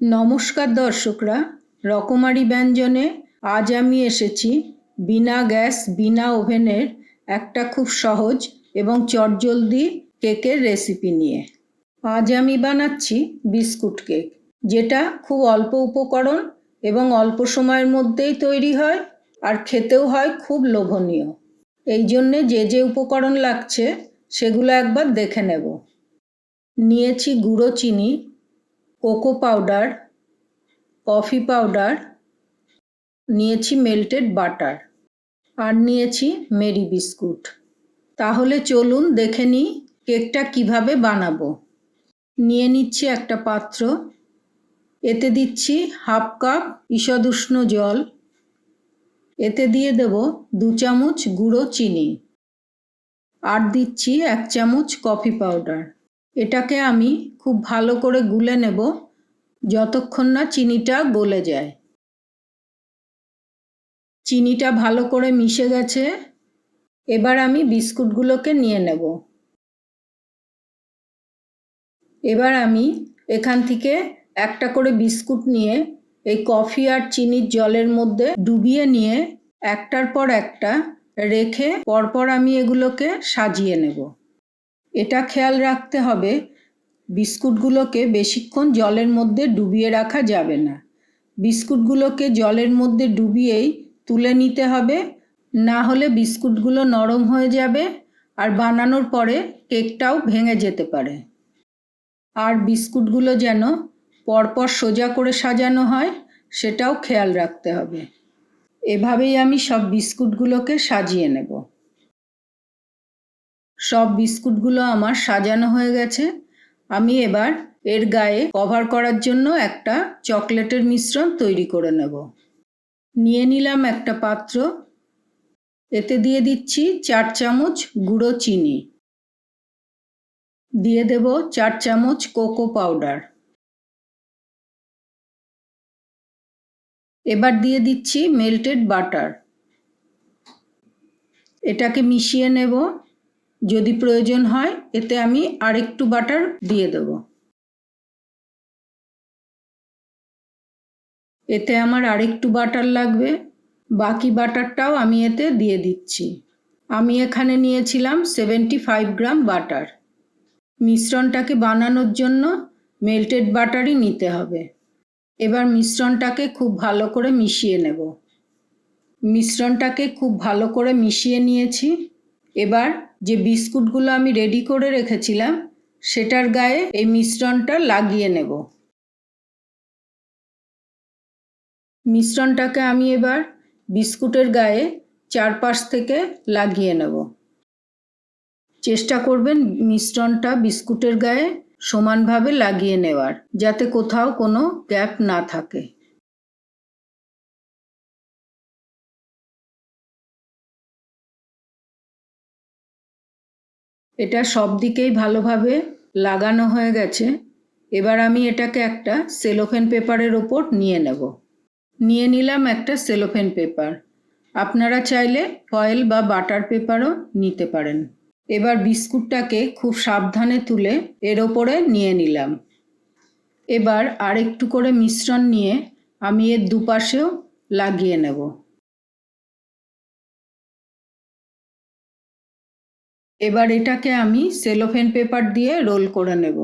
নমস্কার দর্শকরা, রকমারি ব্যঞ্জনে আজ আমি এসেছি বিনা গ্যাস, বিনা ওভেনের একটা খুব সহজ এবং চটজলদি কেকের রেসিপি নিয়ে। আজ আমি বানাচ্ছি বিস্কুট কেক, যেটা খুব অল্প উপকরণ এবং অল্প সময়ের মধ্যেই তৈরি হয় আর খেতেও হয় খুব লোভনীয়। এই জন্যে যে যে উপকরণ লাগছে সেগুলো একবার দেখে নেব। নিয়েছি গুঁড়ো চিনি কোকো পাউডার, কফি পাউডার, নিয়েছি মেল্টেড বাটার আর নিয়েছি মেরি বিস্কুট। তাহলে চলুন দেখে নিই কেকটা কীভাবে বানাবো। নিয়ে নিচ্ছি একটা পাত্র, এতে দিচ্ছি হাফ কাপ ঈষদুষ্ণ জল, এতে দিয়ে দেব দু চামচ গুঁড়ো চিনি আর দিচ্ছি এক চামচ কফি পাউডার। এটাকে আমি খুব ভালো করে গুলে নেব যতক্ষণ না চিনিটা গলে যায়। চিনিটা ভালো করে মিশে গেছে। এবার আমি বিস্কুটগুলোকে নিয়ে নেব। এবার আমি এখান থেকে একটা করে বিস্কুট নিয়ে এই কফি আর চিনির জলের মধ্যে ডুবিয়ে নিয়ে একটার পর একটা রেখে পরপর আমি এগুলোকে সাজিয়ে নেব। এটা খেয়াল রাখতে হবে, বিস্কুটগুলোকে বেশিক্ষণ জলের মধ্যে ডুবিয়ে রাখা যাবে না। বিস্কুটগুলোকে জলের মধ্যে ডুবিয়েই তুলে নিতে হবে, না হলে বিস্কুটগুলো নরম হয়ে যাবে আর বানানোর পরে কেকটাও ভেঙে যেতে পারে। আর বিস্কুটগুলো যেন পরপর সোজা করে সাজানো হয়, সেটাও খেয়াল রাখতে হবে। এভাবেই আমি সব বিস্কুটগুলোকে সাজিয়ে নেব। সব বিস্কুটগুলো আমার সাজানো হয়ে গেছে। আমি এবার এর গায়ে কভার করার জন্য একটা চকলেটের মিশ্রণ তৈরি করে নেব। নিয়ে নিলাম একটা পাত্র। এতে দিয়ে দিচ্ছি চার চামচ গুঁড়ো চিনি। দিয়ে দেব চার চামচ কোকো পাউডার। এবার দিয়ে দিচ্ছি মেল্টেড বাটার। এটাকে মিশিয়ে নেব। যদি প্রয়োজন হয়, এতে আমি আরেকটু বাটার দিয়ে দেব। এতে আমার আরেকটু বাটার লাগবে। বাকি বাটারটাও আমি এতে দিয়ে দিচ্ছি। আমি এখানে নিয়েছিলাম সেভেন্টি ফাইভ গ্রাম বাটার। মিশ্রণটাকে বানানোর জন্য মেল্টেড বাটারই নিতে হবে। এবার মিশ্রণটাকে খুব ভালো করে মিশিয়ে নেব। মিশ্রণটাকে খুব ভালো করে মিশিয়ে নিয়েছি। এবার যে বিস্কুটগুলো আমি রেডি করে রেখেছিলাম, সেটার গায়ে এই মিশ্রণটা লাগিয়ে নেব। মিশ্রণটাকে আমি এবার বিস্কুটের গায়ে চারপাশ থেকে লাগিয়ে নেব। চেষ্টা করবেন মিশ্রণটা বিস্কুটের গায়ে সমানভাবে লাগিয়ে নেওয়ার, যাতে কোথাও কোনো গ্যাপ না থাকে। এটা সব দিকেই ভালোভাবে লাগানো হয়ে গেছে। এবার আমি এটাকে একটা সেলোফেন পেপারের ওপর নিয়ে নেব। নিয়ে নিলাম একটা সেলোফেন পেপার আপনারা চাইলে ফয়েল বা বাটার পেপারও নিতে পারেন। এবার বিস্কুটটাকে খুব সাবধানে তুলে এর ওপরে নিয়ে নিলাম। এবার আরেকটু করে মিশ্রণ নিয়ে আমি এর দুপাশেও লাগিয়ে নেব। এবার এটাকে আমি সেলোফেন পেপার দিয়ে রোল করে নেব।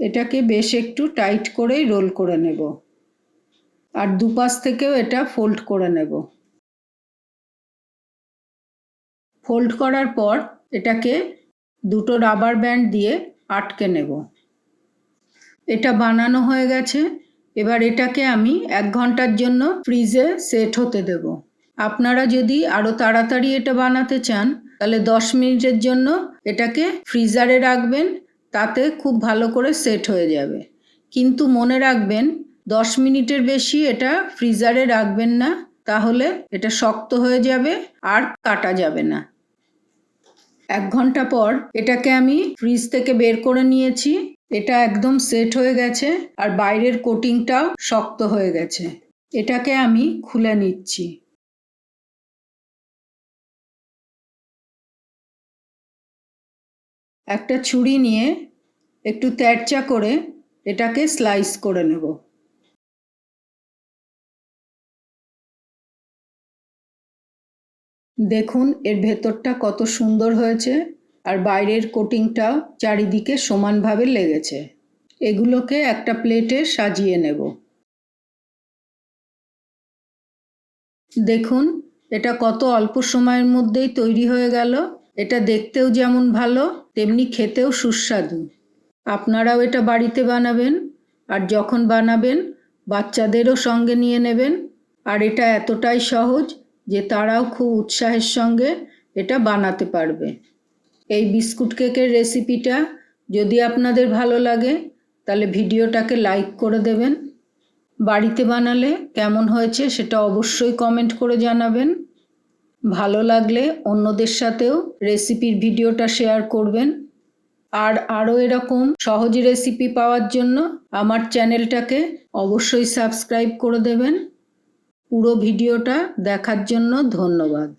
এটাকে বেশ একটু টাইট করেই রোল করে নেব। আর দুপাশ থেকেও এটা ফোল্ড করে নেব। ফোল্ড করার পর এটাকে দুটো রাবার ব্যান্ড দিয়ে আটকে নেব। এটা বানানো হয়ে গেছে। এবার এটাকে আমি এক ঘণ্টার জন্য ফ্রিজে সেট হতে দেব। আপনারা যদি আরও তাড়াতাড়ি এটা বানাতে চান তাহলে দশ মিনিটের জন্য এটাকে ফ্রিজারে রাখবেন, তাতে খুব ভালো করে সেট হয়ে যাবে। কিন্তু মনে রাখবেন, দশ মিনিটের বেশি এটা ফ্রিজারে রাখবেন না, তাহলে এটা শক্ত হয়ে যাবে আর কাটা যাবে না। এক ঘণ্টা পর এটাকে আমি ফ্রিজ থেকে বের করে নিয়েছি, এটা একদম সেট হয়ে গেছে আর বাইরের কোটিংটাও শক্ত হয়ে গেছে। এটাকে আমি খুলে নিচ্ছি। একটা ছুরি নিয়ে একটু তেরচা করে এটাকে স্লাইস করে নেব। দেখুন, এর ভেতরটা কত সুন্দর হয়েছে আর বাইরের কোটিংটাও চারিদিকে সমানভাবে লেগেছে। এগুলোকে একটা প্লেটে সাজিয়ে নেব। দেখুন, এটা কত অল্প সময়ের মধ্যেই তৈরি হয়ে গেল। এটা দেখতেও যেমন ভালো, তেমনি খেতেও সুস্বাদু। আপনারাও এটা বাড়িতে বানাবেন, আর যখন বানাবেন, বাচ্চাদেরও সঙ্গে নিয়ে নেবেন, আর এটা এতটাই সহজ যে তারাও খুব উৎসাহের সঙ্গে এটা বানাতে পারবে। এই বিস্কুট কেকের রেসিপিটা যদি আপনাদের ভালো লাগে, তাহলে ভিডিওটাকে লাইক করে দেবেন। বাড়িতে বানালে কেমন হয়েছে সেটা অবশ্যই কমেন্ট করে জানাবেন। ভালো লাগলে অন্যদের সাথেও রেসিপির ভিডিওটা শেয়ার করবেন। আর আরও এরকম সহজ রেসিপি পাওয়ার জন্য আমার চ্যানেলটাকে অবশ্যই সাবস্ক্রাইব করে দেবেন। পুরো ভিডিওটা দেখার জন্য ধন্যবাদ।